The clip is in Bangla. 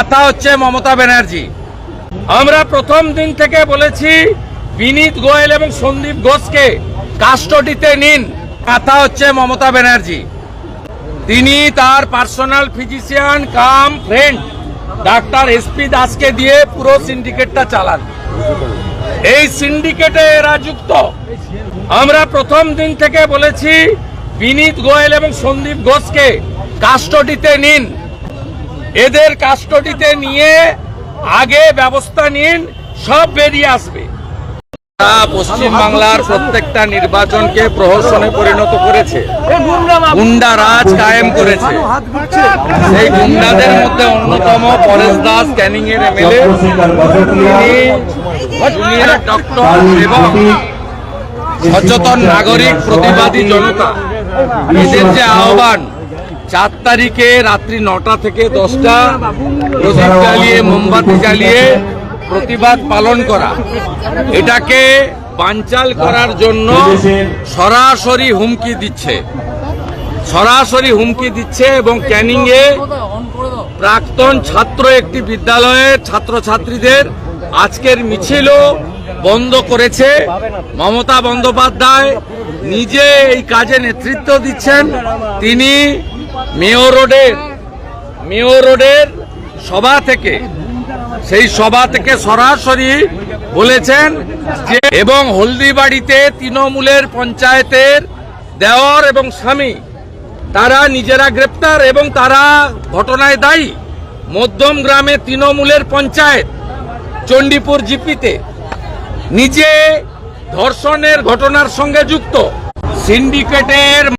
কাঁথা হচ্ছে মমতা ব্যানার্জি। আমরা প্রথম দিন থেকে বলেছি, বিনীত গোয়েল এবং সন্দীপ ঘোষকে কাস্টডিতে নিন। কাঁথা হচ্ছে মমতা ব্যানার্জি। তিনি তার পার্সোনাল ফিজিশিয়ান, কাম ফ্রেন্ড, ডাক্তার এসপি দাসকে দিয়ে পুরো সিন্ডিকেটটা চালান। এই সিন্ডিকেটে এরা যুক্ত। আমরা প্রথম দিন থেকে বলেছি, বিনীত গোয়েল এবং সন্দীপ ঘোষকে কাস্টডিতে নিন। এদের কাস্টডিতে নিয়ে আগে ব্যবস্থা নিন, সব বেরিয়ে আসবে। পশ্চিম বাংলার প্রত্যেকটা নির্বাচনকে প্রহসনে পরিণত করেছে। গুন্ডা রাজ কায়েম করেছে। সেই গুন্ডাদের মধ্যে অন্যতম পরেশ দাস ক্যানিং এর এমএলএ জুনিয়র ডক্টর এবং সচেতন নাগরিক প্রতিবাদী জনতা। এদের যে আহ্বান চার তারিখে রাত্রি নটা থেকে দশটা, প্রদীপ জ্বালিয়ে, মোমবাতি জ্বালিয়ে প্রতিবাদ পালন করা। এটাকে বানচাল করার জন্য সরাসরি হুমকি দিচ্ছে। সরাসরি হুমকি দিচ্ছে এবং ক্যানিংয়ে প্রাক্তন ছাত্র একটি বিদ্যালয়ের ছাত্রছাত্রীদের আজকের মিছিলও বন্ধ করেছে। মমতা বন্দ্যোপাধ্যায় নিজে এই কাজে নেতৃত্ব দিচ্ছেন। তিনি মেয়র রোডের মেয়র রোডের সভা থেকে, সেই সভা থেকে সরাসরি বলেছেন যে, এবং হলদিবাড়িতে তৃণমূলের পঞ্চায়েতের দেওর এবং স্বামী, তারা নিজেরা গ্রেপ্তার এবং তারা ঘটনায় দায়ী। মধ্যম গ্রামে তৃণমূলের পঞ্চায়েত চণ্ডীপুর জিপিতে নিজে ধর্ষণের ঘটনার সঙ্গে যুক্ত সিন্ডিকেটের